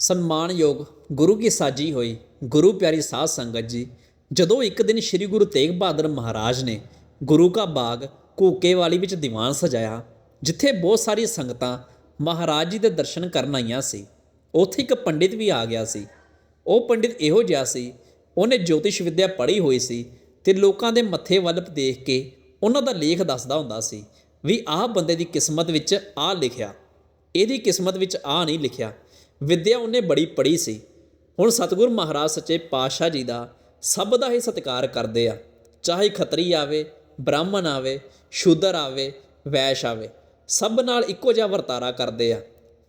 ਸਨਮਾਨਯੋਗ ਗੁਰੂ ਕੀ ਸਾਜੀ ਹੋਈ ਗੁਰੂ ਪਿਆਰੀ ਸਾਧ ਸੰਗਤ ਜੀ, ਜਦੋਂ ਇੱਕ ਦਿਨ ਸ੍ਰੀ ਗੁਰੂ ਤੇਗ ਬਹਾਦਰ ਮਹਾਰਾਜ ਨੇ ਗੁਰੂ ਕਾ ਬਾਗ ਕੂਕੇਵਾਲੀ ਵਿੱਚ ਦੀਵਾਨ ਸਜਾਇਆ, ਜਿੱਥੇ ਬਹੁਤ ਸਾਰੀ ਸੰਗਤਾਂ ਮਹਾਰਾਜ ਜੀ ਦੇ ਦਰਸ਼ਨ ਕਰਨ ਆਈਆਂ ਸੀ, ਉੱਥੇ ਇੱਕ ਪੰਡਿਤ ਵੀ ਆ ਗਿਆ ਸੀ। ਉਹ ਪੰਡਿਤ ਇਹੋ ਜਿਹਾ ਸੀ, ਉਹਨੇ ਜੋਤਿਸ਼ ਵਿੱਦਿਆ ਪੜ੍ਹੀ ਹੋਈ ਸੀ ਤੇ ਲੋਕਾਂ ਦੇ ਮੱਥੇ ਵੱਲ ਦੇਖ ਕੇ ਉਹਨਾਂ ਦਾ ਲੇਖ ਦੱਸਦਾ ਹੁੰਦਾ ਸੀ ਵੀ ਆਹ ਬੰਦੇ ਦੀ ਕਿਸਮਤ ਵਿੱਚ ਆਹ ਲਿਖਿਆ, ਇਹਦੀ ਕਿਸਮਤ ਵਿੱਚ ਆਹ ਨਹੀਂ ਲਿਖਿਆ। ਵਿੱਦਿਆ ਉਹਨੇ ਬੜੀ ਪੜ੍ਹੀ ਸੀ। ਹੁਣ ਸਤਿਗੁਰ ਮਹਾਰਾਜ ਸੱਚੇ ਪਾਤਸ਼ਾਹ ਜੀ ਦਾ ਸਭ ਦਾ ਹੀ ਸਤਿਕਾਰ ਕਰਦੇ ਆ। ਚਾਹੇ ਖੱਤਰੀ ਆਵੇ, ਬ੍ਰਾਹਮਣ ਆਵੇ, ਸ਼ੂਦਰ ਆਵੇ, ਵੈਸ਼ ਆਵੇ, ਸਭ ਨਾਲ ਇੱਕੋ ਜਿਹਾ ਵਰਤਾਰਾ ਕਰਦੇ ਆ।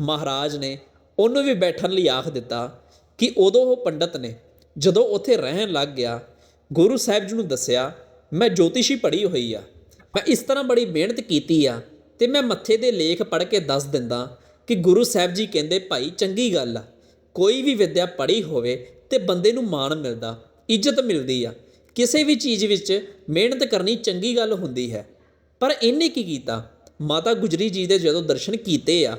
ਮਹਾਰਾਜ ਨੇ ਉਹਨੂੰ ਵੀ ਬੈਠਣ ਲਈ ਆਖ ਦਿੱਤਾ ਕਿ ਉਦੋਂ ਉਹ ਪੰਡਤ ਨੇ ਜਦੋਂ ਉੱਥੇ ਰਹਿਣ ਲੱਗ ਗਿਆ, ਗੁਰੂ ਸਾਹਿਬ ਜੀ ਨੂੰ ਦੱਸਿਆ, ਮੈਂ ਜੋਤਿਸ਼ੀ ਪੜ੍ਹੀ ਹੋਈ ਆ। ਮੈਂ ਇਸ ਤਰ੍ਹਾਂ ਬੜੀ ਮਿਹਨਤ ਕੀਤੀ ਆ ਤੇ ਮੈਂ ਮੱਥੇ ਦੇ ਲੇਖ ਪੜ੍ਹ ਕੇ ਦੱਸ ਦਿੰਦਾ ਕਿ ਗੁਰੂ ਸਾਹਿਬ ਜੀ ਕਹਿੰਦੇ, ਭਾਈ, ਚੰਗੀ ਗੱਲ ਆ। ਕੋਈ ਵੀ ਵਿੱਦਿਆ ਪੜ੍ਹੀ ਹੋਵੇ ਤੇ ਬੰਦੇ ਨੂੰ ਮਾਣ ਮਿਲਦਾ, ਇੱਜ਼ਤ ਮਿਲਦੀ ਆ। ਕਿਸੇ ਵੀ ਚੀਜ਼ ਵਿੱਚ ਮਿਹਨਤ ਕਰਨੀ ਚੰਗੀ ਗੱਲ ਹੁੰਦੀ ਹੈ। ਪਰ ਇਹਨੇ ਕੀ ਕੀਤਾ? ਮਾਤਾ ਗੁਜਰੀ ਜੀ ਦੇ ਜਦੋਂ ਦਰਸ਼ਨ ਕੀਤੇ ਆ,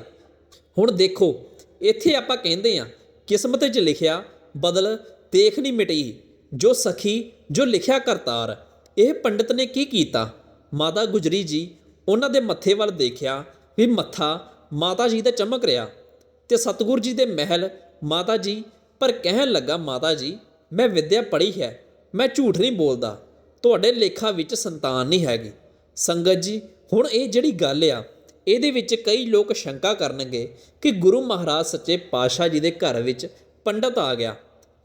ਹੁਣ ਦੇਖੋ, ਇੱਥੇ ਆਪਾਂ ਕਹਿੰਦੇ ਆ, ਕਿਸਮਤ 'ਚ ਲਿਖਿਆ, ਬਦਲ ਦੇਖ ਨਹੀਂ ਮਿਟੀ, ਜੋ ਸਖੀ, ਜੋ ਲਿਖਿਆ ਕਰਤਾਰ। ਇਹ ਪੰਡਿਤ ਨੇ ਕੀ ਕੀਤਾ? ਮਾਤਾ ਗੁਜਰੀ ਜੀ ਉਹਨਾਂ ਦੇ ਮੱਥੇ ਵੱਲ ਦੇਖਿਆ ਵੀ ਮੱਥਾ ਮਾਤਾ ਜੀ ਦਾ ਚਮਕ ਰਿਹਾ ਤੇ ਸਤਿਗੁਰ ਜੀ ਦੇ ਮਹਿਲ, ਮਾਤਾ ਜੀ, ਪਰ ਕਹਿਣ ਲੱਗਾ, ਮਾਤਾ ਜੀ, ਮੈਂ ਵਿਦਿਆ ਪੜ੍ਹੀ ਹੈ, ਮੈਂ ਝੂਠ ਨਹੀਂ ਬੋਲਦਾ, ਤੁਹਾਡੇ ਲੇਖਾ ਵਿੱਚ ਸੰਤਾਨ ਨਹੀਂ ਹੈਗੀ। ਸੰਗਤ ਜੀ, ਹੁਣ ਇਹ ਜਿਹੜੀ ਗੱਲ ਆ, ਇਹਦੇ ਵਿੱਚ ਕਈ ਲੋਕ ਸ਼ੰਕਾ ਕਰਨਗੇ ਕਿ ਗੁਰੂ ਮਹਾਰਾਜ ਸੱਚੇ ਪਾਤਸ਼ਾਹ ਜੀ ਦੇ ਘਰ ਵਿੱਚ ਪੰਡਤ ਆ ਗਿਆ।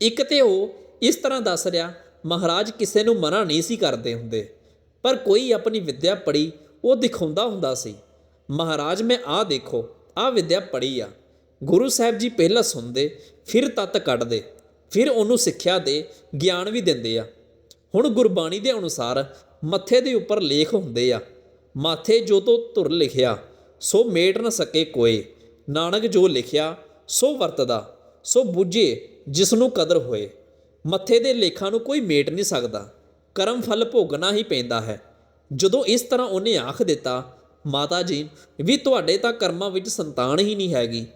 ਇੱਕ ਤੇ ਉਹ ਇਸ ਤਰ੍ਹਾਂ ਦੱਸ ਰਿਹਾ, ਮਹਾਰਾਜ ਕਿਸੇ ਨੂੰ ਮਨਾ ਨਹੀਂ ਸੀ ਕਰਦੇ ਹੁੰਦੇ, ਪਰ ਕੋਈ ਆਪਣੀ ਵਿੱਦਿਆ ਪੜ੍ਹੀ ਉਹ ਦਿਖਾਉਂਦਾ ਹੁੰਦਾ ਸੀ। ਮਹਾਰਾਜ, ਮੈਂ ਆਹ ਦੇਖੋ, ਆਹ ਵਿਦਿਆ ਪੜ੍ਹੀ ਆ। ਗੁਰੂ ਸਾਹਿਬ ਜੀ ਪਹਿਲਾਂ ਸੁਣਦੇ, ਫਿਰ ਤਤ ਕੱਢਦੇ, ਫਿਰ ਉਹਨੂੰ ਸਿੱਖਿਆ ਦੇ, ਗਿਆਨ ਵੀ ਦਿੰਦੇ ਆ। ਹੁਣ ਗੁਰਬਾਣੀ ਦੇ ਅਨੁਸਾਰ ਮੱਥੇ ਦੇ ਉੱਪਰ ਲੇਖ ਹੁੰਦੇ ਆ। ਮਾਥੇ ਜੋ ਤੋ ਧੁਰ ਲਿਖਿਆ, ਸੋ ਮੇਟ ਨ ਸਕੇ ਕੋਏ। ਨਾਨਕ ਜੋ ਲਿਖਿਆ, ਸੋ ਵਰਤਦਾ, ਸੋ ਬੁੱਝੇ ਜਿਸ ਨੂੰ ਕਦਰ ਹੋਏ। ਮੱਥੇ ਦੇ ਲੇਖਾਂ ਨੂੰ ਕੋਈ ਮੇਟ ਨਹੀਂ ਸਕਦਾ। ਕਰਮ ਫਲ ਭੋਗਣਾ ਹੀ ਪੈਂਦਾ ਹੈ। ਜਦੋਂ ਇਸ ਤਰ੍ਹਾਂ ਉਹਨੇ ਆਖ ਦਿੱਤਾ ਮਾਤਾ ਜੀ, ਵੀ ਤੁਹਾਡੇ ਤਾਂ ਕਰਮਾਂ ਵਿੱਚ ਸੰਤਾਨ ਹੀ ਨਹੀਂ ਹੈਗੀ।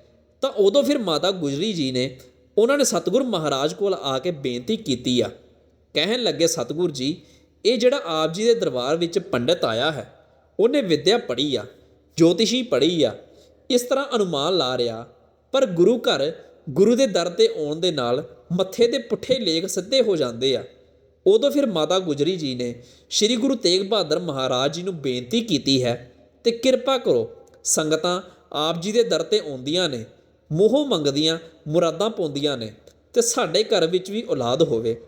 ਤਾਂ ਉਦੋਂ ਫਿਰ ਮਾਤਾ ਗੁਜਰੀ ਜੀ ਨੇ ਉਹਨਾਂ ਨੇ ਸਤਿਗੁਰ ਮਹਾਰਾਜ ਕੋਲ ਆ ਕੇ ਬੇਨਤੀ ਕੀਤੀ ਆ। ਕਹਿਣ ਲੱਗੇ, ਸਤਿਗੁਰ ਜੀ, ਇਹ ਜਿਹੜਾ ਆਪ ਜੀ ਦੇ ਦਰਬਾਰ ਵਿੱਚ ਪੰਡਤ ਆਇਆ ਹੈ, ਉਹਨੇ ਵਿੱਦਿਆ ਪੜ੍ਹੀ ਆ, ਜੋਤਿਸ਼ੀ ਪੜ੍ਹੀ ਆ, ਇਸ ਤਰ੍ਹਾਂ ਅਨੁਮਾਨ ਲਾ ਰਿਹਾ, ਪਰ ਗੁਰੂ ਘਰ ਗੁਰੂ ਦੇ ਦਰ ਤੇ ਆਉਣ ਦੇ ਨਾਲ ਮੱਥੇ ਦੇ ਪੁੱਠੇ ਲੇਖ ਸਿੱਧੇ ਹੋ ਜਾਂਦੇ ਆ। ਉਦੋਂ ਫਿਰ ਮਾਤਾ ਗੁਜਰੀ ਜੀ ਨੇ ਸ੍ਰੀ ਗੁਰੂ ਤੇਗ ਬਹਾਦਰ ਮਹਾਰਾਜ ਜੀ ਨੂੰ ਬੇਨਤੀ ਕੀਤੀ ਹੈ ਅਤੇ ਕਿਰਪਾ ਕਰੋ, ਸੰਗਤਾਂ ਆਪ ਜੀ ਦੇ ਦਰ ਤੇ ਆਉਂਦੀਆਂ ਨੇ, ਮੂੰਹੋਂ ਮੰਗਦੀਆਂ, ਮੁਰਾਦਾਂ ਪਾਉਂਦੀਆਂ ਨੇ ਅਤੇ ਸਾਡੇ ਘਰ ਵਿੱਚ ਵੀ ਔਲਾਦ ਹੋਵੇ।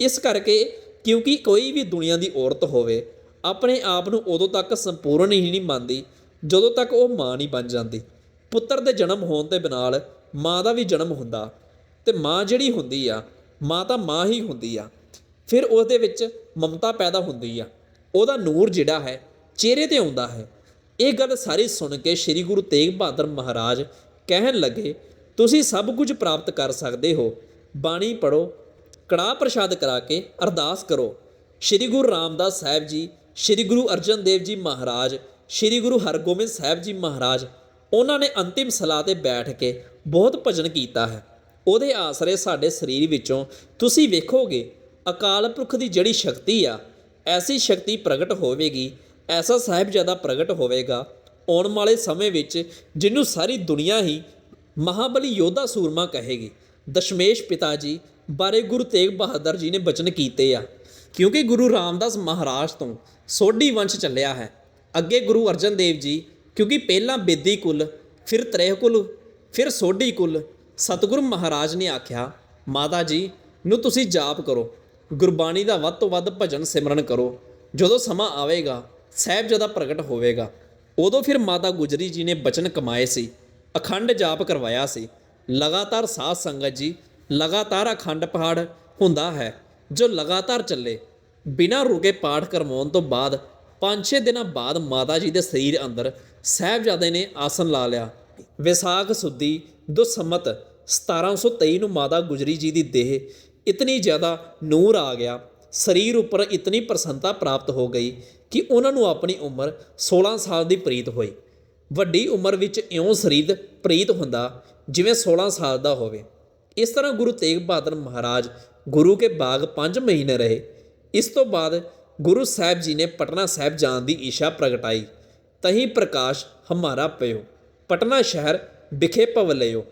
ਇਸ ਕਰਕੇ ਕਿਉਂਕਿ ਕੋਈ ਵੀ ਦੁਨੀਆ ਦੀ ਔਰਤ ਹੋਵੇ, ਆਪਣੇ ਆਪ ਨੂੰ ਉਦੋਂ ਤੱਕ ਸੰਪੂਰਨ ਹੀ ਨਹੀਂ ਮੰਨਦੀ, ਜਦੋਂ ਤੱਕ ਉਹ ਮਾਂ ਨਹੀਂ ਬਣ ਜਾਂਦੀ। ਪੁੱਤਰ ਦੇ ਜਨਮ ਹੋਣ ਦੇ ਨਾਲ ਮਾਂ ਦਾ ਵੀ ਜਨਮ ਹੁੰਦਾ, ਤੇ ਮਾਂ ਜਿਹੜੀ ਹੁੰਦੀ ਆ, ਮਾਂ ਤਾਂ ਮਾਂ ਹੀ ਹੁੰਦੀ ਆ। ਫਿਰ ਉਹਦੇ ਵਿੱਚ ਮਮਤਾ ਪੈਦਾ ਹੁੰਦੀ ਆ। ਉਹਦਾ ਨੂਰ ਜਿਹੜਾ ਹੈ, ਚਿਹਰੇ ਤੇ ਆਉਂਦਾ ਹੈ। ਇਹ ਗੱਲ ਸਾਰੀ ਸੁਣ ਕੇ ਸ੍ਰੀ ਗੁਰੂ ਤੇਗ ਬਹਾਦਰ ਮਹਾਰਾਜ ਕਹਿਣ ਲੱਗੇ, ਤੁਸੀਂ ਸਭ ਕੁਝ ਪ੍ਰਾਪਤ ਕਰ ਸਕਦੇ ਹੋ। ਬਾਣੀ ਪੜੋ ਕੜਾਹ ਪ੍ਰਸ਼ਾਦ ਕਰਾ ਕੇ ਅਰਦਾਸ ਕਰੋ। ਸ੍ਰੀ ਗੁਰੂ ਰਾਮਦਾਸ ਸਾਹਿਬ ਜੀ, ਸ੍ਰੀ ਗੁਰੂ ਅਰਜਨ ਦੇਵ ਜੀ ਮਹਾਰਾਜ, ਸ੍ਰੀ ਗੁਰੂ ਹਰਗੋਬਿੰਦ ਸਾਹਿਬ ਜੀ ਮਹਾਰਾਜ, ਉਹਨਾਂ ਨੇ ਅੰਤਿਮ ਸਲਾਹ ਤੇ ਬੈਠ ਕੇ ਬਹੁਤ ਭਜਨ ਕੀਤਾ ਹੈ। ਉਹਦੇ ਆਸਰੇ ਸਾਡੇ ਸਰੀਰ ਵਿੱਚੋਂ ਤੁਸੀਂ ਵੇਖੋਗੇ, ਅਕਾਲ ਪੁਰਖ ਦੀ ਜਿਹੜੀ ਸ਼ਕਤੀ ਆ, ਐਸੀ ਸ਼ਕਤੀ ਪ੍ਰਗਟ ਹੋਵੇਗੀ ਐਸਾ ਸਾਹਿਬਜ਼ਾਦਾ ਪ੍ਰਗਟ ਹੋਵੇਗਾ ਆਉਣ ਵਾਲੇ ਸਮੇਂ ਵਿੱਚ ਜਿਹਨੂੰ ਸਾਰੀ ਦੁਨੀਆ ਹੀ ਮਹਾਬਲੀ ਯੋਧਾ ਸੂਰਮਾ ਕਹੇਗੀ। ਦਸ਼ਮੇਸ਼ ਪਿਤਾ ਜੀ ਬਾਰੇ ਗੁਰੂ ਤੇਗ ਬਹਾਦਰ ਜੀ ਨੇ ਬਚਨ ਕੀਤੇ ਆ। ਕਿਉਂਕਿ ਗੁਰੂ ਰਾਮਦਾਸ ਮਹਾਰਾਜ ਤੋਂ ਸੋਢੀ ਵੰਸ਼ ਚੱਲਿਆ ਹੈ। ਅੱਗੇ ਗੁਰੂ ਅਰਜਨ ਦੇਵ ਜੀ, ਕਿਉਂਕਿ ਪਹਿਲਾਂ ਬੇਦੀ ਕੁਲ, ਫਿਰ ਤ੍ਰੇਹ ਕੁਲ, ਫਿਰ ਸੋਢੀ ਕੁਲ, ਸਤਿਗੁਰੂ ਮਹਾਰਾਜ ਨੇ ਆਖਿਆ, ਮਾਤਾ ਜੀ, ਨੂੰ ਤੁਸੀਂ ਜਾਪ ਕਰੋ। ਗੁਰਬਾਣੀ ਦਾ ਵੱਧ ਤੋਂ ਵੱਧ ਭਜਨ ਸਿਮਰਨ ਕਰੋ। ਜਦੋਂ ਸਮਾਂ ਆਵੇਗਾ ਸਾਹਿਬਜ਼ਾਦਾ ਪ੍ਰਗਟ ਹੋਵੇਗਾ। ਉਦੋਂ ਫਿਰ ਮਾਤਾ ਗੁਜਰੀ ਜੀ ਨੇ ਬਚਨ ਕਮਾਏ ਸੀ, ਅਖੰਡ ਜਾਪ ਕਰਵਾਇਆ ਸੀ। ਲਗਾਤਾਰ ਸਾਧ ਸੰਗਤ ਜੀ, ਲਗਾਤਾਰ ਅਖੰਡ ਪਹਾੜ ਹੁੰਦਾ ਹੈ। ਜੋ ਲਗਾਤਾਰ ਚੱਲੇ, ਬਿਨਾਂ ਰੁਕੇ ਪਾਠ ਕਰਵਾਉਣ ਤੋਂ ਬਾਅਦ 5-6 ਦਿਨਾਂ ਬਾਅਦ ਮਾਤਾ ਜੀ ਦੇ ਸਰੀਰ ਅੰਦਰ ਸਾਹਿਬਜ਼ਾਦੇ ਨੇ ਆਸਨ ਲਾ ਲਿਆ। ਵਿਸਾਖ ਸੁਦੀ, ਦੁਸਮਤ 1723 ਨੂੰ ਮਾਤਾ ਗੁਜਰੀ ਜੀ ਦੀ ਦੇਹ, ਇਤਨੀ ਜ਼ਿਆਦਾ ਨੂਰ ਆ ਗਿਆ। ਸਰੀਰ ਉੱਪਰ ਇਤਨੀ ਪ੍ਰਸੰਨਤਾ ਪ੍ਰਾਪਤ ਹੋ ਗਈ ਕਿ ਉਹਨਾਂ ਨੂੰ ਆਪਣੀ ਉਮਰ 16 ਸਾਲ ਦੀ ਪ੍ਰੀਤ ਹੋਈ। ਵੱਡੀ ਉਮਰ ਵਿੱਚ ਇਉਂ ਸਰੀਰ ਪ੍ਰੀਤ ਹੁੰਦਾ ਜਿਵੇਂ 16 ਸਾਲ ਦਾ ਹੋਵੇ। ਇਸ ਤਰ੍ਹਾਂ ਗੁਰੂ ਤੇਗ ਬਹਾਦਰ ਮਹਾਰਾਜ ਗੁਰੂ ਕੇ ਬਾਗ 5 ਮਹੀਨੇ ਰਹੇ। ਇਸ ਤੋਂ ਬਾਅਦ ਗੁਰੂ ਸਾਹਿਬ ਜੀ ਨੇ ਪਟਨਾ ਸਾਹਿਬ ਜਾਣ ਦੀ ਇੱਛਾ ਪ੍ਰਗਟਾਈ। ਤਹੀਂ ਪ੍ਰਕਾਸ਼ ਹਮਾਰਾ ਪਿਓ ਪਟਨਾ ਸ਼ਹਿਰ ਵਿਖੇ ਭਵ ਲਿਓ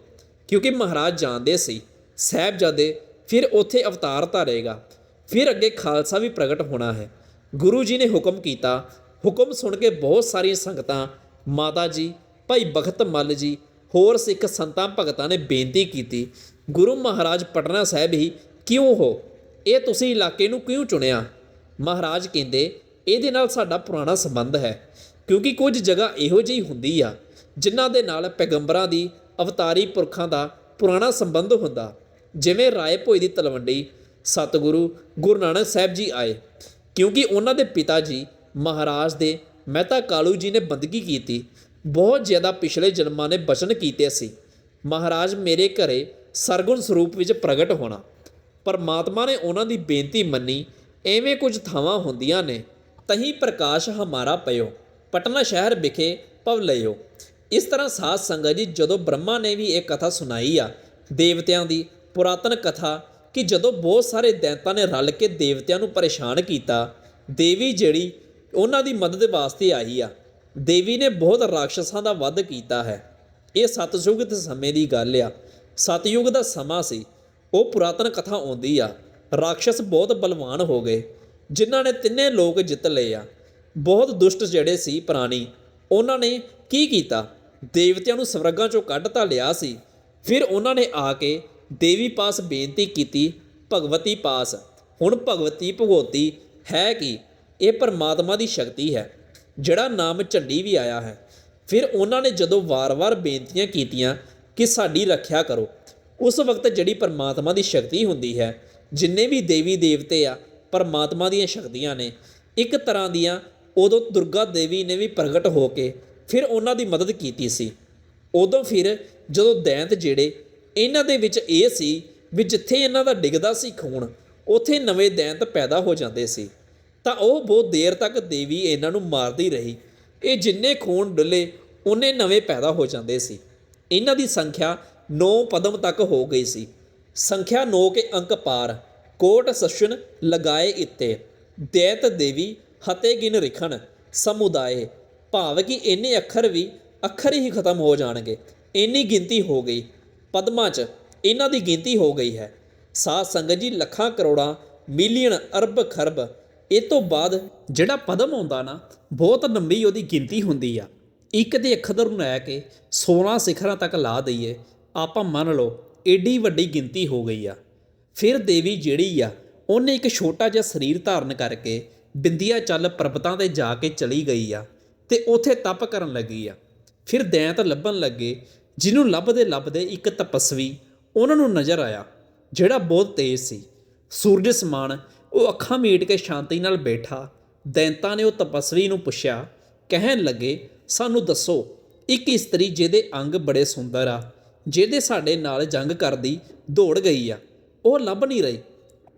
ਕਿਉਂਕਿ ਮਹਾਰਾਜ ਜਾਣਦੇ ਸੀ ਸਾਹਿਬਜ਼ਾਦੇ ਫਿਰ ਉੱਥੇ ਅਵਤਾਰ ਧਾਰੇਗਾ। ਫਿਰ ਅੱਗੇ ਖਾਲਸਾ ਵੀ ਪ੍ਰਗਟ ਹੋਣਾ ਹੈ। ਗੁਰੂ ਜੀ ਨੇ ਹੁਕਮ ਕੀਤਾ। ਹੁਕਮ ਸੁਣ ਕੇ ਬਹੁਤ ਸਾਰੀਆਂ ਸੰਗਤਾਂ, ਮਾਤਾ ਜੀ, ਭਾਈ ਬਖਤ ਮੱਲ ਜੀ, ਹੋਰ ਸਿੱਖ ਸੰਤਾਂ, ਭਗਤਾਂ ਨੇ ਬੇਨਤੀ ਕੀਤੀ, ਗੁਰੂ ਮਹਾਰਾਜ ਪਟਨਾ ਸਾਹਿਬ ਹੀ ਕਿਉਂ ਹੋ? ਇਹ ਤੁਸੀਂ ਇਲਾਕੇ ਨੂੰ ਕਿਉਂ ਚੁਣਿਆ? ਮਹਾਰਾਜ ਕਹਿੰਦੇ, ਇਹਦੇ ਨਾਲ ਸਾਡਾ ਪੁਰਾਣਾ ਸੰਬੰਧ ਹੈ, ਕਿਉਂਕਿ ਕੁਝ ਜਗ੍ਹਾ ਇਹੋ ਜਿਹੀ ਹੁੰਦੀ ਆ, ਜਿਨ੍ਹਾਂ ਦੇ ਨਾਲ ਪੈਗੰਬਰਾਂ ਦੀ, ਅਵਤਾਰੀ ਪੁਰਖਾਂ ਦਾ ਪੁਰਾਣਾ ਸੰਬੰਧ ਹੁੰਦਾ। ਜਿਵੇਂ ਰਾਏ ਭੋਏ ਦੀ ਤਲਵੰਡੀ ਸਤਿਗੁਰੂ ਗੁਰੂ ਨਾਨਕ ਸਾਹਿਬ ਜੀ ਆਏ। ਕਿਉਂਕਿ ਉਹਨਾਂ ਦੇ ਪਿਤਾ ਜੀ ਮਹਾਰਾਜ ਦੇ ਮਹਿਤਾ ਕਾਲੂ ਜੀ ਨੇ ਬੰਦਗੀ ਕੀਤੀ। ਬਹੁਤ ਜ਼ਿਆਦਾ ਪਿਛਲੇ ਜਨਮਾਂ ਨੇ ਬਚਨ ਕੀਤੇ ਸੀ। ਮਹਾਰਾਜ ਮੇਰੇ ਘਰੇ ਸਰਗੁਣ ਸਰੂਪ ਵਿੱਚ ਪ੍ਰਗਟ ਹੋਣਾ। ਪਰਮਾਤਮਾ ਨੇ ਉਹਨਾਂ ਦੀ ਬੇਨਤੀ ਮੰਨੀ, ਐਵੇਂ ਕੁਝ ਥਾਵਾਂ ਹੁੰਦੀਆਂ ਨੇ, ਤਹੀਂ ਪ੍ਰਕਾਸ਼ ਹਮਾਰਾ ਪਇਓ, ਪਟਨਾ ਸ਼ਹਿਰ ਵਿਖੇ ਪਵ ਲਿਓ ਇਸ ਤਰ੍ਹਾਂ ਸਾਧ ਸੰਗਤ ਜੀ ਜਦੋਂ ਬ੍ਰਹਮਾ ਨੇ ਵੀ ਇਹ ਕਥਾ ਸੁਣਾਈ ਆ, ਦੇਵਤਿਆਂ ਦੀ ਪੁਰਾਤਨ ਕਥਾ ਕਿ ਜਦੋਂ ਬਹੁਤ ਸਾਰੇ ਦੈਂਤਾਂ ਨੇ ਰਲ ਕੇ ਦੇਵਤਿਆਂ ਨੂੰ ਪਰੇਸ਼ਾਨ ਕੀਤਾ, ਦੇਵੀ ਜਿਹੜੀ ਉਹਨਾਂ ਦੀ ਮਦਦ ਵਾਸਤੇ ਆਈ ਆ, ਦੇਵੀ ਨੇ ਬਹੁਤ ਰਾਖਸ਼ਾਂ ਦਾ ਵੱਧ ਕੀਤਾ ਹੈ। ਇਹ ਸਤਯੁਗ ਦੇ ਸਮੇਂ ਦੀ ਗੱਲ ਆ। ਸਤਯੁਗ ਦਾ ਸਮਾਂ ਸੀ, ਉਹ ਪੁਰਾਤਨ ਕਥਾ ਆਉਂਦੀ ਆ। ਰਾਖਸ਼ ਬਹੁਤ ਬਲਵਾਨ ਹੋ ਗਏ, ਜਿਨ੍ਹਾਂ ਨੇ ਤਿੰਨੇ ਲੋਕ ਜਿੱਤ ਲਏ ਆ। ਬਹੁਤ ਦੁਸ਼ਟ ਜਿਹੜੇ ਸੀ ਪ੍ਰਾਣੀ, ਉਹਨਾਂ ਨੇ ਕੀ ਕੀਤਾ? ਦੇਵਤਿਆਂ ਨੂੰ ਸਵਰਗਾਂ ਚੋਂ ਕੱਢ ਤਾਂ ਲਿਆ ਸੀ, ਫਿਰ ਉਹਨਾਂ ਨੇ ਆ ਕੇ ਦੇਵੀ ਪਾਸ ਬੇਨਤੀ ਕੀਤੀ, ਭਗਵਤੀ ਪਾਸ। ਹੁਣ ਭਗਵਤੀ ਭਗਵਤੀ ਹੈ ਕਿ? ਇਹ ਪਰਮਾਤਮਾ ਦੀ ਸ਼ਕਤੀ ਹੈ, ਜਿਹੜਾ ਨਾਮ ਝੰਡੀ ਵੀ ਆਇਆ ਹੈ। ਫਿਰ ਉਹਨਾਂ ਨੇ ਜਦੋਂ ਵਾਰ-ਵਾਰ ਬੇਨਤੀਆਂ ਕੀਤੀਆਂ ਕਿ ਸਾਡੀ ਰੱਖਿਆ ਕਰੋ, ਉਸ ਵਕਤ ਜਿਹੜੀ ਪਰਮਾਤਮਾ ਦੀ ਸ਼ਕਤੀ ਹੁੰਦੀ ਹੈ, ਜਿੰਨੇ ਵੀ ਦੇਵੀ ਦੇਵਤੇ ਆ, ਪਰਮਾਤਮਾ ਦੀਆਂ ਸ਼ਕਤੀਆਂ ਨੇ, ਇੱਕ ਤਰ੍ਹਾਂ ਦੀਆਂ ਉਦੋਂ ਦੁਰਗਾ ਦੇਵੀ ਨੇ ਵੀ ਪ੍ਰਗਟ ਹੋ ਕੇ ਫਿਰ ਉਹਨਾਂ ਦੀ ਮਦਦ ਕੀਤੀ ਸੀ। ਉਦੋਂ ਫਿਰ ਜਦੋਂ ਦੈਂਤ ਜਿਹੜੇ ਇਹਨਾਂ ਦੇ ਵਿੱਚ ਇਹ ਸੀ ਵੀ ਜਿੱਥੇ ਇਹਨਾਂ ਦਾ ਡਿੱਗਦਾ ਸੀ ਖੂਨ, ਉੱਥੇ ਨਵੇਂ ਦੈਂਤ ਪੈਦਾ ਹੋ ਜਾਂਦੇ ਸੀ। ਤਾਂ ਉਹ ਬਹੁਤ ਦੇਰ ਤੱਕ ਦੇਵੀ ਇਹਨਾਂ ਨੂੰ ਮਾਰਦੀ ਰਹੀ। ਇਹ ਜਿੰਨੇ ਖੂਨ ਡੁੱਲੇ, ਉਹਨੇ ਨਵੇਂ ਪੈਦਾ ਹੋ ਜਾਂਦੇ ਸੀ। ਇਹਨਾਂ ਦੀ ਸੰਖਿਆ 9 ਪਦਮ ਤੱਕ ਹੋ ਗਈ ਸੀ। ਸੰਖਿਆ 9 ਕੇ ਅੰਕ ਪਾਰ, ਕੋਟ ਸਸ਼ਨ ਲਗਾਏ ਇੱਤੇ ਦੈਤ ਦੇਵੀ ਹਤੇ ਗਿਨ ਰਿਖਣ, ਸਮੁਦਾਏ, ਭਾਵ ਕਿ ਇੰਨੇ ਅੱਖਰ ਵੀ ਅੱਖਰ ਹੀ ਖਤਮ ਹੋ ਜਾਣਗੇ। ਇੰਨੀ ਗਿਣਤੀ ਹੋ ਗਈ। ਪਦਮਾਂ 'ਚ ਇਹਨਾਂ ਦੀ ਗਿਣਤੀ ਹੋ ਗਈ ਹੈ। ਸਾਧ ਸੰਗਤ ਜੀ, ਲੱਖਾਂ ਕਰੋੜਾਂ, ਮਿਲੀਅਨ ਅਰਬ ਖਰਬ। ਇਹ ਤੋਂ ਬਾਅਦ ਜਿਹੜਾ ਪਦਮ ਆਉਂਦਾ ਨਾ, ਬਹੁਤ ਲੰਬੀ ਉਹਦੀ ਗਿਣਤੀ ਹੁੰਦੀ ਆ। ਇੱਕ ਦੇ ਅੱਖਰ ਨੂੰ ਲੈ ਕੇ 16 ਸਿਖਰਾਂ ਤੱਕ ਲਾ ਦਈਏ, ਆਪਾਂ ਮੰਨ ਲਓ ਏਡੀ ਵੱਡੀ ਗਿਣਤੀ ਹੋ ਗਈ ਆ। ਫਿਰ ਦੇਵੀ ਜਿਹੜੀ ਆ, ਉਹਨੇ ਇੱਕ ਛੋਟਾ ਜਿਹਾ ਸਰੀਰ ਧਾਰਨ ਕਰਕੇ ਬਿੰਦੀਆਂ ਚੱਲ ਪਰਬਤਾਂ ਤੇ ਜਾ ਕੇ ਚਲੀ ਗਈ ਆ ਤੇ ਉੱਥੇ ਤਪ ਕਰਨ ਲੱਗੀ ਆ। ਫਿਰ ਦੈਂਤ ਲੱਭਣ ਲੱਗੇ ਜਿਹਨੂੰ ਲੱਭਦੇ ਲੱਭਦੇ ਇੱਕ ਤਪਸਵੀ ਉਹਨਾਂ ਨੂੰ ਨਜ਼ਰ ਆਇਆ, ਜਿਹੜਾ ਬਹੁਤ ਤੇਜ਼ ਸੀ। ਸੂਰਜ ਸਮਾਨ ਉਹ ਅੱਖਾਂ ਮੀਟ ਕੇ ਸ਼ਾਂਤੀ ਨਾਲ ਬੈਠਾ, ਦੈਂਤਾਂ ਨੇ ਉਹ ਤਪਸਵੀ ਨੂੰ ਪੁੱਛਿਆ, ਕਹਿਣ ਲੱਗੇ, ਸਾਨੂੰ ਦੱਸੋ, ਇੱਕ ਇਸਤਰੀ ਜਿਹਦੇ ਅੰਗ ਬੜੇ ਸੁੰਦਰ ਆ, ਜਿਹਦੇ ਸਾਡੇ ਨਾਲ ਜੰਗ ਕਰਦੀ ਦੌੜ ਗਈ ਆ, ਉਹ ਲੱਭ ਨਹੀਂ ਰਹੀ।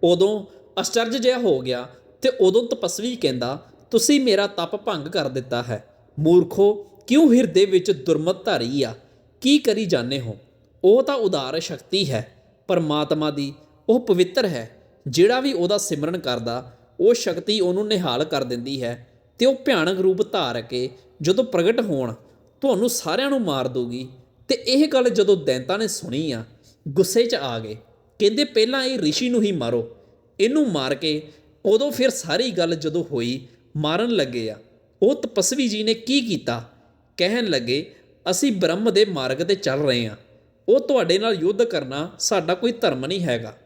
ਉਦੋਂ ਅਚਰਜ ਜਿਹਾ ਹੋ ਗਿਆ ਤੇ ਉਦੋਂ ਤਪਸਵੀ ਕਹਿੰਦਾ, ਤੁਸੀਂ ਮੇਰਾ ਤਪ ਭੰਗ ਕਰ ਦਿੱਤਾ ਹੈ, ਮੂਰਖੋ, ਕਿਉਂ ਹਿਰਦੇ ਵਿੱਚ ਦੁਰਮਤ ਧਾਰੀ ਆ? ਕੀ ਕਰੀ ਜਾਂਦੇ ਹੋ? ਉਹ ਤਾਂ ਉਦਾਰ ਸ਼ਕਤੀ ਹੈ, ਪਰਮਾਤਮਾ ਦੀ, ਉਹ ਪਵਿੱਤਰ ਹੈ। ਜਿਹੜਾ ਵੀ ਉਹਦਾ ਸਿਮਰਨ ਕਰਦਾ, ਉਹ ਸ਼ਕਤੀ ਉਹਨੂੰ ਨਿਹਾਲ ਕਰ ਦਿੰਦੀ ਹੈ ਤੇ ਉਹ ਭਿਆਨਕ ਰੂਪ ਧਾਰ ਕੇ ਜਦੋਂ ਪ੍ਰਗਟ ਹੋਣ, ਤੁਹਾਨੂੰ ਸਾਰਿਆਂ ਨੂੰ ਮਾਰ ਦੋਗੀ ਤੇ ਇਹ ਗੱਲ ਜਦੋਂ ਦੈਂਤਾਂ ਨੇ ਸੁਣੀ ਆ, ਗੁੱਸੇ 'ਚ ਆ ਗਏ। ਕਹਿੰਦੇ ਪਹਿਲਾਂ ਇਹ ਰਿਸ਼ੀ ਨੂੰ ਹੀ ਮਾਰੋ। ਇਹਨੂੰ ਮਾਰ ਕੇ ਉਦੋਂ ਫਿਰ ਸਾਰੀ ਗੱਲ ਜਦੋਂ ਹੋਈ, ਮਾਰਨ ਲੱਗੇ ਆ। ਉਹ ਤਪਸਵੀ ਜੀ ਨੇ ਕੀ ਕੀਤਾ? ਕਹਿਣ ਲੱਗੇ ਅਸੀਂ ਬ੍ਰਹਮ ਦੇ ਮਾਰਗ ਤੇ ਚੱਲ ਰਹੇ ਹਾਂ। ਉਹ ਤੁਹਾਡੇ ਨਾਲ ਯੁੱਧ ਕਰਨਾ ਸਾਡਾ ਕੋਈ ਧਰਮ ਨਹੀਂ ਹੈਗਾ।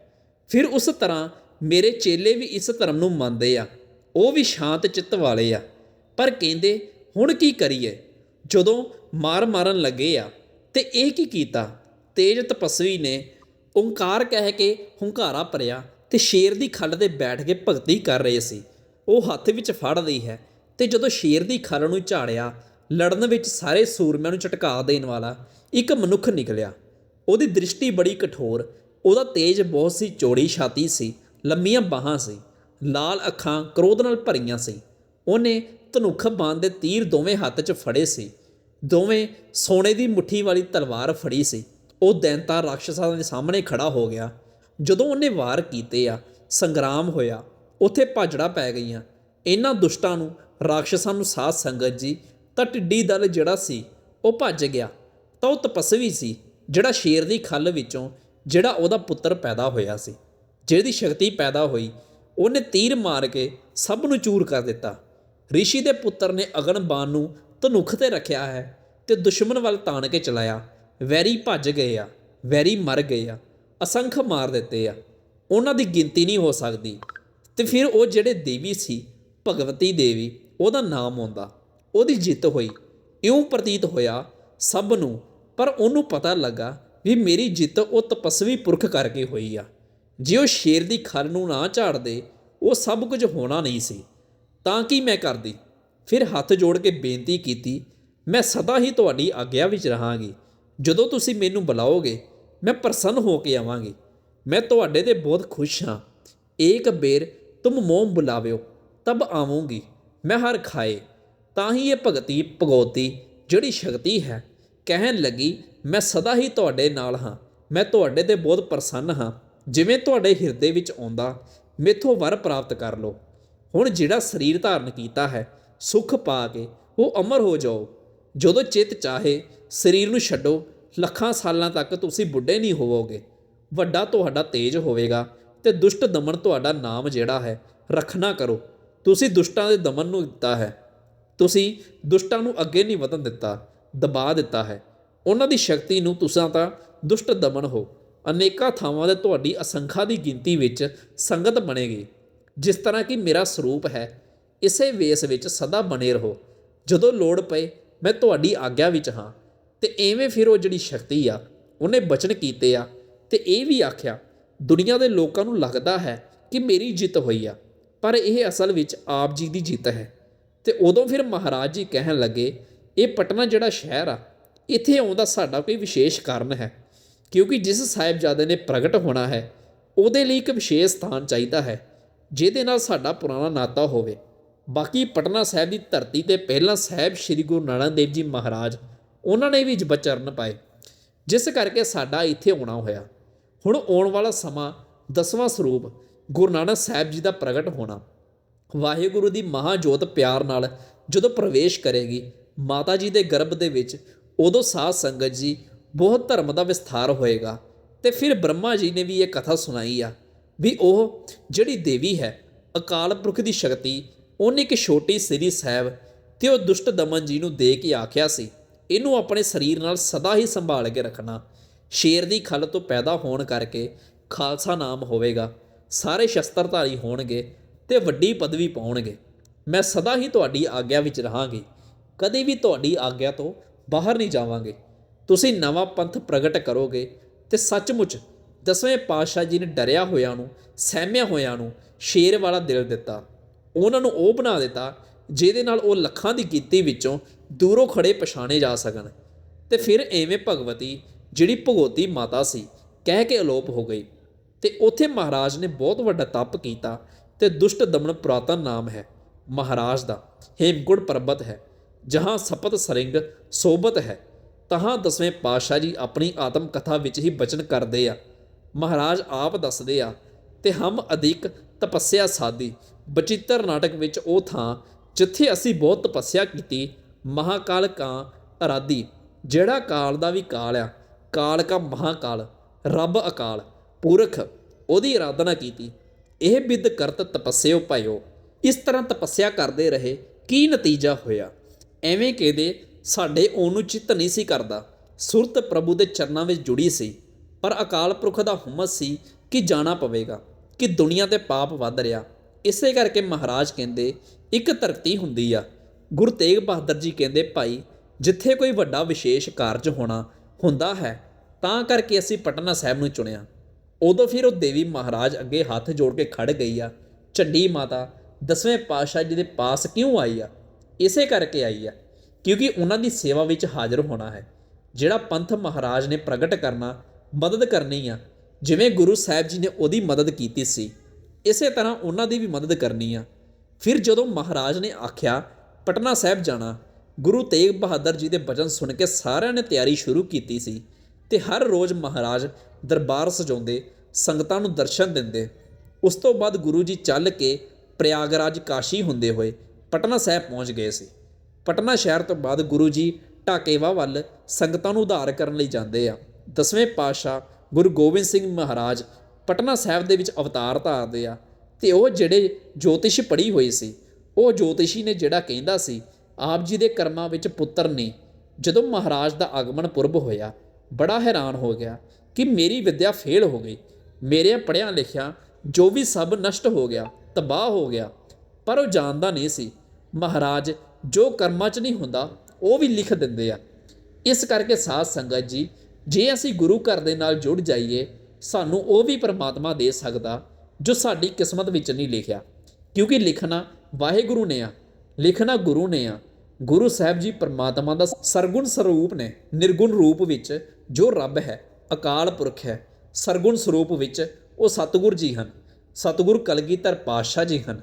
ਫਿਰ ਉਸ ਤਰ੍ਹਾਂ ਮੇਰੇ ਚੇਲੇ ਵੀ ਇਸ ਧਰਮ ਨੂੰ ਮੰਨਦੇ ਆ। ਉਹ ਵੀ ਸ਼ਾਂਤ ਚਿੱਤ ਵਾਲੇ ਆ। ਪਰ ਕਹਿੰਦੇ, ਹੁਣ ਕੀ ਕਰੀਏ? ਜਦੋਂ ਮਾਰ ਮਾਰਨ ਲੱਗੇ ਆ, ਤੇ ਇਹ ਕੀ ਕੀਤਾ? ਤੇਜ ਤਪਸਵੀ ਨੇ ਓੰਕਾਰ ਕਹਿ ਕੇ ਹੁੰਕਾਰਾ ਭਰਿਆ ਤੇ ਸ਼ੇਰ ਦੀ ਖੱਲ ਤੇ ਬੈਠ ਕੇ ਭਗਤੀ ਕਰ ਰਹੇ ਸੀ। ਉਹ ਹੱਥ ਵਿੱਚ ਫੜ ਲਈ ਹੈ ਤੇ ਜਦੋਂ ਸ਼ੇਰ ਦੀ ਖੱਲ ਨੂੰ ਝਾੜਿਆ ਲੜਨ ਵਿੱਚ ਸਾਰੇ ਸੂਰਮਿਆਂ ਨੂੰ ਝਟਕਾ ਦੇਣ ਵਾਲਾ ਇੱਕ ਮਨੁੱਖ ਨਿਕਲਿਆ। ਉਹਦੀ ਦ੍ਰਿਸ਼ਟੀ ਬੜੀ ਕਠੋਰ, ਉਹਦਾ ਤੇਜ ਬਹੁਤ ਸੀ, ਚੌੜੀ ਛਾਤੀ ਸੀ, ਲੰਮੀਆਂ ਬਾਹਾਂ ਸੀ, ਲਾਲ ਅੱਖਾਂ ਕ੍ਰੋਧ ਨਾਲ ਭਰੀਆਂ ਸੀ। ਉਹਨੇ ਧਨੁੱਖ ਬਾਣ ਦੇ ਤੀਰ ਦੋਵੇਂ ਹੱਥ 'ਚ ਫੜੇ ਸੀ। ਦੋਵੇਂ ਸੋਨੇ ਦੀ ਮੁੱਠੀ ਵਾਲੀ ਤਲਵਾਰ ਫੜੀ ਸੀ। ਉਹ ਦੈਂਤਾ ਰਾਖਸ਼ਾਂ ਦੇ ਸਾਹਮਣੇ ਖੜਾ ਹੋ ਗਿਆ। ਜਦੋਂ ਉਹਨੇ ਵਾਰ ਕੀਤੇ ਆ, ਸੰਗਰਾਮ ਹੋਇਆ, ਉੱਥੇ ਭਾਜੜਾ ਪੈ ਗਈਆਂ। ਇਹਨਾਂ ਦੁਸ਼ਟਾਂ ਨੂੰ, ਰਾਖਸ਼ਾਂ ਨੂੰ ਸਾਧ ਸੰਗਤ ਜੀ ਤਾਂ ਟਿੱਡੀ ਦਲ ਜਿਹੜਾ ਸੀ, ਉਹ ਭੱਜ ਗਿਆ। ਤਾਂ ਉਹ ਤਪਸਵੀ ਸੀ, ਜਿਹੜਾ ਸ਼ੇਰ ਦੀ ਖੱਲ ਵਿੱਚੋਂ, ਜਿਹੜਾ ਉਹਦਾ ਪੁੱਤਰ ਪੈਦਾ ਹੋਇਆ ਸੀ। ਜਿਹਦੀ ਸ਼ਕਤੀ ਪੈਦਾ ਹੋਈ, ਉਹਨੇ ਤੀਰ ਮਾਰ ਕੇ ਸਭ ਨੂੰ ਚੂਰ ਕਰ ਦਿੱਤਾ। ਰਿਸ਼ੀ ਦੇ ਪੁੱਤਰ ਨੇ ਅਗਨਬਾਨ ਨੂੰ ਧਨੁੱਖ ਤੇ ਰੱਖਿਆ ਹੈ ਤੇ ਦੁਸ਼ਮਣ ਵੱਲ ਤਾਣ ਕੇ ਚਲਾਇਆ। ਵੈਰੀ ਭੱਜ ਗਏ ਆ, ਵੈਰੀ ਮਰ ਗਏ ਆ, ਅਸੰਖ ਮਾਰ ਦਿੱਤੇ ਆ। ਉਹਨਾਂ ਦੀ ਗਿਣਤੀ ਨਹੀਂ ਹੋ ਸਕਦੀ। ਤੇ ਫਿਰ ਉਹ ਜਿਹੜੇ ਦੇਵੀ ਸੀ, ਭਗਵਤੀ ਦੇਵੀ, ਉਹਦਾ ਨਾਮ ਆਉਂਦਾ। ਉਹਦੀ ਜਿੱਤ ਹੋਈ, ਇਉਂ ਪ੍ਰਤੀਤ ਹੋਇਆ ਸਭ ਨੂੰ, ਪਰ ਉਹਨੂੰ ਪਤਾ ਲੱਗਾ ਵੀ ਮੇਰੀ ਜਿੱਤ ਉਹ ਤਪਸਵੀ ਪੁਰਖ ਕਰਕੇ ਹੋਈ ਆ। ਜੇ ਉਹ ਸ਼ੇਰ ਦੀ ਖਲ ਨੂੰ ਨਾ ਝਾੜਦੇ, ਉਹ ਸਭ ਕੁਝ ਹੋਣਾ ਨਹੀਂ ਸੀ। ਤਾਂ ਕੀ ਮੈਂ ਕਰਦੀ? ਫਿਰ ਹੱਥ ਜੋੜ ਕੇ ਬੇਨਤੀ ਕੀਤੀ, ਮੈਂ ਸਦਾ ਹੀ ਤੁਹਾਡੀ ਆਗਿਆ ਵਿੱਚ ਰਹਾਂਗੀ। ਜਦੋਂ ਤੁਸੀਂ ਮੈਨੂੰ ਬੁਲਾਓਗੇ, ਮੈਂ ਪ੍ਰਸੰਨ ਹੋ ਕੇ ਆਵਾਂਗੀ। ਮੈਂ ਤੁਹਾਡੇ ਤੇ ਬਹੁਤ ਖੁਸ਼ ਹਾਂ। ਏਕ ਬੇਰ ਤੁਮ ਮੋਮ ਬੁਲਾਵਿਓ, ਤਬ ਆਵਾਂਗੀ। ਮੈਂ ਹਰ ਖਾਏ। ਤਾਂ ਹੀ ਇਹ ਭਗਤੀ ਭਗਉਤੀ ਜਿਹੜੀ ਸ਼ਕਤੀ ਹੈ, ਕਹਿਣ ਲੱਗੀ, ਮੈਂ ਸਦਾ ਹੀ ਤੁਹਾਡੇ ਨਾਲ ਹਾਂ। ਮੈਂ ਤੁਹਾਡੇ ਤੇ ਬਹੁਤ ਪ੍ਰਸੰਨ ਹਾਂ। ਜਿਵੇਂ ਤੁਹਾਡੇ ਹਿਰਦੇ ਵਿੱਚ ਆਉਂਦਾ, ਮੇਥੋਂ ਵਰ ਪ੍ਰਾਪਤ ਕਰ ਲਓ। ਹੁਣ ਜਿਹੜਾ ਸਰੀਰ ਧਾਰਨ ਕੀਤਾ ਹੈ, ਸੁਖ ਪਾ ਕੇ, ਉਹ ਅਮਰ ਹੋ ਜਾਓ। ਜਦੋਂ ਚਿੱਤ ਚਾਹੇ, ਸਰੀਰ ਨੂੰ ਛੱਡੋ, ਲੱਖਾਂ ਸਾਲਾਂ ਤੱਕ ਤੁਸੀਂ ਬੁੱਢੇ ਨਹੀਂ ਹੋਵੋਗੇ। ਵੱਡਾ ਤੁਹਾਡਾ ਤੇਜ ਹੋਵੇਗਾ ਤੇ ਦੁਸ਼ਟ ਦਮਨ ਤੁਹਾਡਾ ਨਾਮ ਜਿਹੜਾ ਹੈ, ਰੱਖਣਾ ਕਰੋ। ਤੁਸੀਂ ਦੁਸ਼ਟਾਂ ਦੇ ਦਮਨ ਨੂੰ ਦਿੱਤਾ ਹੈ। ਤੁਸੀਂ ਦੁਸ਼ਟਾਂ ਨੂੰ ਅੱਗੇ ਨਹੀਂ ਵਧਣ ਦਿੱਤਾ, ਦਬਾ ਦਿੱਤਾ ਹੈ। ਉਹਨਾਂ ਦੀ ਸ਼ਕਤੀ ਨੂੰ ਤੁਸੀਂ ਤਾਂ ਦੁਸ਼ਟ ਦਮਨ ਹੋ। ਅਨੇਕਾਂ ਥਾਵਾਂ ਤੇ ਤੁਹਾਡੀ ਅਸੰਖਾ ਦੀ ਗਿਣਤੀ ਵਿੱਚ ਸੰਗਤ ਬਣੇਗੀ। ਜਿਸ ਤਰ੍ਹਾਂ ਕਿ ਮੇਰਾ ਸਰੂਪ ਹੈ, ਇਸੇ ਵੇਸ ਵਿੱਚ ਸਦਾ ਬਣੇ ਰਹੋ। ਜਦੋਂ ਲੋੜ ਪਏ, ਮੈਂ ਤੁਹਾਡੀ ਆਗਿਆ ਵਿੱਚ ਹਾਂ। ਤੇ ਐਵੇਂ ਫਿਰ ਉਹ ਜਿਹੜੀ ਸ਼ਕਤੀ ਆ, ਉਹਨੇ ਬਚਨ ਕੀਤੇ ਆ। ਤੇ ਇਹ ਵੀ ਆਖਿਆ, ਦੁਨੀਆ ਦੇ ਲੋਕਾਂ ਨੂੰ ਲੱਗਦਾ ਹੈ ਕਿ ਮੇਰੀ ਜਿੱਤ ਹੋਈ ਆ, ਪਰ ਇਹ ਅਸਲ ਵਿੱਚ ਆਪ ਜੀ ਦੀ ਜਿੱਤ ਹੈ। ਤੇ ਉਦੋਂ ਫਿਰ ਮਹਾਰਾਜ ਜੀ ਕਹਿਣ ਲੱਗੇ, ਇਹ ਪਟਨਾ ਜਿਹੜਾ ਸ਼ਹਿਰ ਆ, ਇੱਥੇ ਆਉਣ ਦਾ ਸਾਡਾ ਕੋਈ ਵਿਸ਼ੇਸ਼ ਕਾਰਨ ਹੈ, ਕਿਉਂਕਿ ਜਿਸ ਸਾਹਿਬਜ਼ਾਦੇ ਨੇ ਪ੍ਰਗਟ ਹੋਣਾ ਹੈ, ਉਹਦੇ ਲਈ ਇੱਕ ਵਿਸ਼ੇਸ਼ ਸਥਾਨ ਚਾਹੀਦਾ ਹੈ, ਜਿਹਦੇ ਨਾਲ ਸਾਡਾ ਪੁਰਾਣਾ ਨਾਤਾ ਹੋਵੇ। ਬਾਕੀ ਪਟਨਾ ਸਾਹਿਬ ਦੀ ਧਰਤੀ ਤੇ ਪਹਿਲਾਂ ਸਾਹਿਬ ਸ੍ਰੀ ਗੁਰੂ ਨਾਨਕ ਦੇਵ ਜੀ ਮਹਾਰਾਜ, ਉਹਨਾਂ ਨੇ ਵੀ ਜਬਚਰਨ ਪਾਏ, ਜਿਸ ਕਰਕੇ ਸਾਡਾ ਇੱਥੇ ਆਉਣਾ ਹੋਇਆ। ਹੁਣ ਆਉਣ ਵਾਲਾ ਸਮਾਂ ਦਸਵਾਂ ਸਰੂਪ ਗੁਰੂ ਨਾਨਕ ਸਾਹਿਬ ਜੀ ਦਾ ਪ੍ਰਗਟ ਹੋਣਾ। ਵਾਹਿਗੁਰੂ ਦੀ ਮਹਾਜੋਤ ਪਿਆਰ ਨਾਲ ਜਦੋਂ ਪ੍ਰਵੇਸ਼ ਕਰੇਗੀ, ਮਾਤਾ ਜੀ ਦੇ ਗਰਭ ਦੇ ਵਿੱਚ, ਉਦੋਂ ਸਾਧ ਸੰਗਤ ਜੀ ਬਹੁਤ ਧਰਮ ਦਾ ਵਿਸਥਾਰ ਹੋਏਗਾ। ਤੇ ਫਿਰ ਬ੍ਰਹਮਾ ਜੀ ਨੇ ਵੀ ਇਹ ਕਥਾ ਸੁਣਾਈ ਆ ਵੀ ਉਹ ਜਿਹੜੀ ਦੇਵੀ ਹੈ, ਅਕਾਲ ਪੁਰਖ ਦੀ ਸ਼ਕਤੀ, ਉਹਨੇ ਇੱਕ ਛੋਟੀ ਸ੍ਰੀ ਸਾਹਿਬ ਤੇ ਉਹ ਦੁਸ਼ਟ ਦਮਨ ਜੀ ਨੂੰ ਦੇ ਕੇ ਆਖਿਆ ਸੀ, ਇਹਨੂੰ ਆਪਣੇ ਸਰੀਰ ਨਾਲ ਸਦਾ ਹੀ ਸੰਭਾਲ ਕੇ ਰੱਖਣਾ। ਸ਼ੇਰ ਦੀ ਖਲ ਤੋਂ ਪੈਦਾ ਹੋਣ ਕਰਕੇ ਖਾਲਸਾ ਨਾਮ ਹੋਵੇਗਾ। ਸਾਰੇ ਸ਼ਸਤਰਧਾਰੀ ਹੋਣਗੇ ਤੇ ਵੱਡੀ ਪਦਵੀ ਪਾਉਣਗੇ। ਮੈਂ ਸਦਾ ਹੀ ਤੁਹਾਡੀ ਆਗਿਆ ਵਿੱਚ ਰਹਾਂਗੀ। ਕਦੇ ਵੀ ਤੁਹਾਡੀ ਆਗਿਆ ਤੋਂ ਬਾਹਰ ਨਹੀਂ ਜਾਵਾਂਗੇ। ਤੁਸੀਂ ਨਵਾਂ ਪੰਥ ਪ੍ਰਗਟ ਕਰੋਗੇ ਤੇ ਸੱਚਮੁੱਚ ਦਸਵੇਂ ਪਾਤਸ਼ਾਹ ਜੀ ਨੇ ਡਰਿਆ ਹੋਇਆਂ ਨੂੰ, ਸਹਿਮਿਆ ਹੋਇਆਂ ਨੂੰ ਸ਼ੇਰ ਵਾਲਾ ਦਿਲ ਦਿੱਤਾ। ਉਹਨਾਂ ਨੂੰ ਉਹ ਬਣਾ ਦਿੱਤਾ ਜਿਹਦੇ ਨਾਲ ਉਹ ਲੱਖਾਂ ਦੀ ਗਿਣਤੀ ਵਿੱਚੋਂ ਦੂਰੋਂ ਖੜੇ ਪਛਾਣੇ ਜਾ ਸਕਣ। ਤੇ ਫਿਰ ਐਵੇਂ ਭਗਵਤੀ, ਜਿਹੜੀ ਭਗਵਤੀ ਮਾਤਾ ਸੀ, ਕਹਿ ਕੇ ਅਲੋਪ ਹੋ ਗਈ। ਤੇ ਉੱਥੇ ਮਹਾਰਾਜ ਨੇ ਬਹੁਤ ਵੱਡਾ ਤਪ ਕੀਤਾ ਤੇ ਦੁਸ਼ਟ ਦਮਨ ਪੁਰਾਤਨ ਨਾਮ ਹੈ, ਮਹਾਰਾਜ ਦਾ ਹੇਮਕੁੰਡ ਪਰਬਤ ਹੈ, ਜਹਾਂ ਸਪਤ ਸਰਿੰਗ ਸੋਬਤ ਹੈ, ਤਹਾਂ ਦਸਵੇਂ ਪਾਤਸ਼ਾਹ ਜੀ ਆਪਣੀ ਆਤਮ ਕਥਾ ਵਿੱਚ ਹੀ ਬਚਨ ਕਰਦੇ ਆ। ਮਹਾਰਾਜ ਆਪ ਦੱਸਦੇ ਆ ਤੇ ਹਮ ਅਧਿਕ ਤਪੱਸਿਆ ਸਾਦੀ ਬਚਿੱਤਰ ਨਾਟਕ ਵਿੱਚ ਉਹ ਥਾਂ ਜਿੱਥੇ ਅਸੀਂ ਬਹੁਤ ਤਪੱਸਿਆ ਕੀਤੀ, ਮਹਾਕਾਲ ਕਾਂ ਅਰਾਦੀ ਜਿਹੜਾ ਕਾਲ ਦਾ ਵੀ ਕਾਲ ਆ, ਕਾਲ ਕਾ ਮਹਾਕਾਲ, ਰੱਬ ਅਕਾਲ, ਪੁਰਖ, ਉਹਦੀ ਆਰਾਧਨਾ ਕੀਤੀ ਇਹ ਬਿਦ ਕਰਤ ਤਪੱਸਿਓ ਭਇਓ, ਇਸ ਤਰ੍ਹਾਂ ਤਪੱਸਿਆ ਕਰਦੇ ਰਹੇ, ਕੀ ਨਤੀਜਾ ਹੋਇਆ? ਐਵੇਂ ਕਹਿੰਦੇ, ਸਾਡੇ ਉਹਨੂੰ ਚਿੱਤ ਨਹੀਂ ਸੀ ਕਰਦਾ। ਸੁਰਤ ਪ੍ਰਭੂ ਦੇ ਚਰਨਾਂ ਵਿੱਚ ਜੁੜੀ ਸੀ, ਪਰ ਅਕਾਲ ਪੁਰਖ ਦਾ ਹੁਮਸ ਸੀ ਕਿ ਜਾਣਾ ਪਵੇਗਾ, ਕਿ ਦੁਨੀਆ ਤੇ ਪਾਪ ਵੱਧ ਰਿਹਾ। ਇਸੇ ਕਰਕੇ ਮਹਾਰਾਜ ਕਹਿੰਦੇ, ਇੱਕ ਧਰਤੀ ਹੁੰਦੀ ਆ। ਗੁਰੂ ਤੇਗ ਬਹਾਦਰ ਜੀ ਕਹਿੰਦੇ, ਭਾਈ, ਜਿੱਥੇ ਕੋਈ ਵੱਡਾ ਵਿਸ਼ੇਸ਼ ਕਾਰਜ ਹੋਣਾ, ਹੁੰਦਾ ਹੈ, ਤਾਂ ਕਰਕੇ ਅਸੀਂ ਪਟਨਾ ਸਾਹਿਬ ਨੂੰ ਚੁਣਿਆ। ਉਦੋਂ ਫਿਰ ਉਹ ਦੇਵੀ ਮਹਾਰਾਜ ਅੱਗੇ ਹੱਥ ਜੋੜ ਕੇ ਖੜ ਗਈ ਆ। ਝੰਡੀ ਮਾਤਾ, ਦਸਵੇਂ ਪਾਤਸ਼ਾਹ ਜੀ ਦੇ ਪਾਸ ਕਿਉਂ ਆਈ ਆ? ਇਸੇ ਕਰਕੇ ਆਈ ਆ, ਕਿਉਂਕਿ ਉਹਨਾਂ ਦੀ ਸੇਵਾ ਵਿੱਚ ਹਾਜ਼ਰ ਹੋਣਾ ਹੈ। ਜਿਹੜਾ ਪੰਥ ਮਹਾਰਾਜ ਨੇ ਪ੍ਰਗਟ ਕਰਨਾ, ਮਦਦ ਕਰਨੀ ਆ, ਜਿਵੇਂ ਗੁਰੂ ਸਾਹਿਬ ਜੀ ਨੇ ਉਹਦੀ ਮਦਦ ਕੀਤੀ ਸੀ, ਇਸੇ ਤਰ੍ਹਾਂ ਉਹਨਾਂ ਦੀ ਵੀ ਮਦਦ ਕਰਨੀ ਆ। ਫਿਰ ਜਦੋਂ ਮਹਾਰਾਜ ਨੇ ਆਖਿਆ, ਪਟਨਾ ਸਾਹਿਬ ਜਾਣਾ, ਗੁਰੂ ਤੇਗ ਬਹਾਦਰ ਜੀ ਦੇ ਬਚਨ ਸੁਣ ਕੇ ਸਾਰਿਆਂ ਨੇ ਤਿਆਰੀ ਸ਼ੁਰੂ ਕੀਤੀ ਸੀ। ਤੇ ਹਰ ਰੋਜ਼ ਮਹਾਰਾਜ ਦਰਬਾਰ ਸਜਾਉਂਦੇ, ਸੰਗਤਾਂ ਨੂੰ ਦਰਸ਼ਨ ਦਿੰਦੇ। ਉਸ ਤੋਂ ਬਾਅਦ ਗੁਰੂ ਜੀ ਚੱਲ ਕੇ ਪ੍ਰਯਾਗਰਾਜ ਕਾਸ਼ੀ ਹੁੰਦੇ ਹੋਏ ਪਟਨਾ ਸਾਹਿਬ ਪਹੁੰਚ ਗਏ ਸੀ। ਪਟਨਾ ਸ਼ਹਿਰ ਤੋਂ ਬਾਅਦ ਗੁਰੂ ਜੀ ਢਾਕੇਵਾ ਵੱਲ ਸੰਗਤਾਂ ਨੂੰ ਉਧਾਰ ਕਰਨ ਲਈ ਜਾਂਦੇ ਆ। ਦਸਵੇਂ ਪਾਤਸ਼ਾਹ ਗੁਰੂ ਗੋਬਿੰਦ ਸਿੰਘ ਮਹਾਰਾਜ ਪਟਨਾ ਸਾਹਿਬ ਦੇ ਵਿੱਚ ਅਵਤਾਰ ਧਾਰਦੇ ਆ ਤੇ ਉਹ ਜਿਹੜੇ ਜੋਤਿਸ਼ ਪੜ੍ਹੀ ਹੋਈ ਸੀ, ਉਹ ਜੋਤਿਸ਼ੀ ਨੇ ਜਿਹੜਾ ਕਹਿੰਦਾ ਸੀ, ਆਪ ਜੀ ਦੇ ਕਰਮਾਂ ਵਿੱਚ ਪੁੱਤਰ ਨੇ। ਜਦੋਂ ਮਹਾਰਾਜ ਦਾ ਆਗਮਨ ਪੁਰਬ ਹੋਇਆ ਬੜਾ ਹੈਰਾਨ ਹੋ ਗਿਆ ਕਿ ਮੇਰੀ ਵਿੱਦਿਆ ਫੇਲ ਹੋ ਗਈ। ਮੇਰੇ ਪੜ੍ਹਿਆ ਲਿਖਿਆ ਜੋ ਵੀ ਸਭ ਨਸ਼ਟ ਹੋ ਗਿਆ, ਤਬਾਹ ਹੋ ਗਿਆ, ਪਰ ਉਹ ਜਾਣਦਾ ਨਹੀਂ ਸੀ। ਮਹਾਰਾਜ, ਜੋ ਕਰਮਾਂ 'ਚ ਨਹੀਂ ਹੁੰਦਾ, ਉਹ ਵੀ ਲਿਖ ਦਿੰਦੇ ਆ। ਇਸ ਕਰਕੇ ਸਾਧ ਸੰਗਤ ਜੀ, ਜੇ ਅਸੀਂ ਗੁਰੂ ਘਰ ਦੇ ਨਾਲ ਜੁੜ ਜਾਈਏ, ਸਾਨੂੰ ਉਹ ਵੀ ਪਰਮਾਤਮਾ ਦੇ ਸਕਦਾ ਜੋ ਸਾਡੀ ਕਿਸਮਤ ਵਿੱਚ ਨਹੀਂ ਲਿਖਿਆ। ਕਿਉਂਕਿ ਲਿਖਣਾ ਵਾਹਿਗੁਰੂ ਨੇ ਆ, ਲਿਖਣਾ ਗੁਰੂ ਨੇ ਆ। ਗੁਰੂ ਸਾਹਿਬ ਜੀ ਪਰਮਾਤਮਾ ਦਾ ਸਰਗੁਣ ਸਰੂਪ ਨੇ, ਨਿਰਗੁਣ ਰੂਪ ਵਿੱਚ ਜੋ ਰੱਬ ਹੈ, ਅਕਾਲ ਪੁਰਖ ਹੈ, ਸਰਗੁਣ ਸਰੂਪ ਵਿੱਚ ਉਹ ਸਤਿਗੁਰ ਜੀ ਹਨ, ਸਤਿਗੁਰ ਕਲਗੀਧਰ ਪਾਤਸ਼ਾਹ ਜੀ ਹਨ।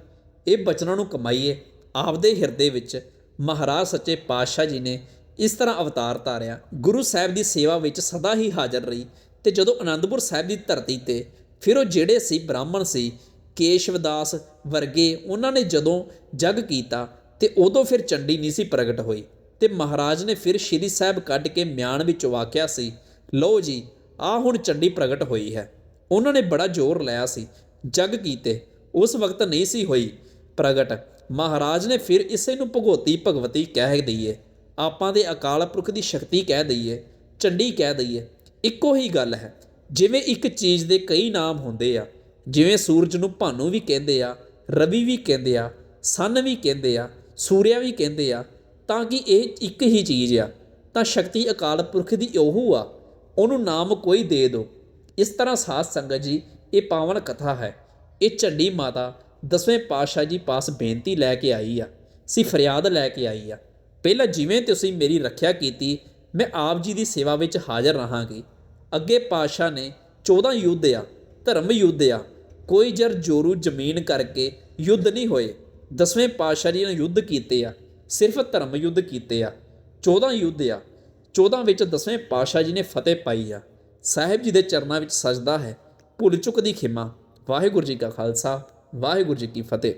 ਇਹ ਬਚਨਾਂ ਨੂੰ ਕਮਾਈਏ, ਆਪਦੇ ਹਿਰਦੇ ਵਿੱਚ ਮਹਾਰਾਜ ਸੱਚੇ ਪਾਤਸ਼ਾਹ ਜੀ ਨੇ ਇਸ ਤਰ੍ਹਾਂ ਅਵਤਾਰ ਧਾਰਿਆ। ਗੁਰੂ ਸਾਹਿਬ ਦੀ ਸੇਵਾ ਵਿੱਚ ਸਦਾ ਹੀ ਹਾਜ਼ਰ ਰਹੀ ਤੇ ਜਦੋਂ ਅਨੰਦਪੁਰ ਸਾਹਿਬ ਦੀ ਧਰਤੀ ਤੇ ਫਿਰ ਉਹ ਜਿਹੜੇ ਸੀ ਬ੍ਰਾਹਮਣ ਸੀ, ਕੇਸ਼ਵਦਾਸ ਵਰਗੇ ਉਹਨਾਂ ਨੇ ਜਦੋਂ ਜਗ ਕੀਤਾ ਤੇ ਉਦੋਂ ਫਿਰ ਚੰਡੀ ਨਹੀਂ ਸੀ ਪ੍ਰਗਟ ਹੋਈ ਤੇ ਮਹਾਰਾਜ ਨੇ ਫਿਰ ਸ਼੍ਰੀ ਸਾਹਿਬ ਕੱਢ ਕੇ ਮਿਆਨ ਵਿੱਚ ਵਾਕਿਆ ਸੀ, ਲਓ ਜੀ ਆ ਹੁਣ ਚੰਡੀ ਪ੍ਰਗਟ ਹੋਈ ਹੈ। ਉਹਨਾਂ ਨੇ ਬੜਾ ਜ਼ੋਰ ਲਾਇਆ ਸੀ, ਜਗ ਕੀਤੇ, ਉਸ ਵਕਤ ਨਹੀਂ ਸੀ ਹੋਈ ਪ੍ਰਗਟ। ਮਹਾਰਾਜ ਨੇ ਫਿਰ ਇਸੇ ਨੂੰ ਭਗਵਤੀ ਭਗਵਤੀ ਕਹਿ ਦਈਏ, ਆਪਾਂ ਦੇ ਅਕਾਲ ਪੁਰਖ ਦੀ ਸ਼ਕਤੀ ਕਹਿ ਦਈਏ, ਚੰਡੀ ਕਹਿ ਦਈਏ, ਇੱਕੋ ਹੀ ਗੱਲ ਹੈ, ਜਿਵੇਂ ਇੱਕ ਚੀਜ਼ ਦੇ ਕਈ ਨਾਮ ਹੁੰਦੇ ਆ, ਜਿਵੇਂ ਸੂਰਜ ਨੂੰ ਭਾਨੂ ਵੀ ਕਹਿੰਦੇ ਆ, ਰਵੀ ਵੀ ਕਹਿੰਦੇ ਆ, ਸੰਨ ਵੀ ਕਹਿੰਦੇ ਆ ਸੂਰਿਆ ਵੀ ਕਹਿੰਦੇ ਆ, ਤਾਂ ਕਿ ਇਹ ਇੱਕ ਹੀ ਚੀਜ਼ ਆ, ਤਾਂ ਸ਼ਕਤੀ ਅਕਾਲ ਪੁਰਖ ਦੀ ਉਹ ਆ, ਉਹਨੂੰ ਨਾਮ ਕੋਈ ਦੇ ਦਿਓ ਇਸ ਤਰ੍ਹਾਂ ਸਾਧ ਸੰਗਤ ਜੀ, ਇਹ ਪਾਵਨ ਕਥਾ ਹੈ। ਇਹ ਝੰਡੀ ਮਾਤਾ ਦਸਵੇਂ ਪਾਤਸ਼ਾਹ ਜੀ ਪਾਸ ਬੇਨਤੀ ਲੈ ਕੇ ਆਈ ਆ ਸੀ ਫਰਿਆਦ ਲੈ ਕੇ ਆਈ ਆ। ਪਹਿਲਾਂ ਜਿਵੇਂ ਤੁਸੀਂ ਮੇਰੀ ਰੱਖਿਆ ਕੀਤੀ, ਮੈਂ ਆਪ ਜੀ ਦੀ ਸੇਵਾ ਵਿੱਚ ਹਾਜ਼ਰ ਰਹਾਂਗੀ। ਅੱਗੇ ਪਾਤਸ਼ਾਹ ਨੇ 14 ਯੁੱਧ ਆ, ਧਰਮ ਯੁੱਧ ਆ, ਕੋਈ ਜਰ ਜੋਰੂ ਜ਼ਮੀਨ ਕਰਕੇ ਯੁੱਧ ਨਹੀਂ ਹੋਏ। ਦਸਵੇਂ ਪਾਤਸ਼ਾਹ ਜੀ ਨੇ ਯੁੱਧ ਕੀਤੇ ਆ, ਸਿਰਫ ਧਰਮ ਯੁੱਧ ਕੀਤੇ ਆ 14 ਯੁੱਧ ਆ 14 ਵਿੱਚ ਦਸਵੇਂ ਪਾਤਸ਼ਾਹ ਜੀ ਨੇ ਫਤਿਹ ਪਾਈ ਆ। ਸਾਹਿਬ ਜੀ ਦੇ ਚਰਨਾਂ ਵਿੱਚ ਸਜਦਾ ਹੈ ਭੁੱਲ ਚੁੱਕ ਦੀ ਖਿਮਾ। ਵਾਹਿਗੁਰੂ ਜੀ ਕਾ ਖਾਲਸਾ, ਵਾਹਿਗੁਰੂ ਜੀ ਕੀ ਫਤਿਹ।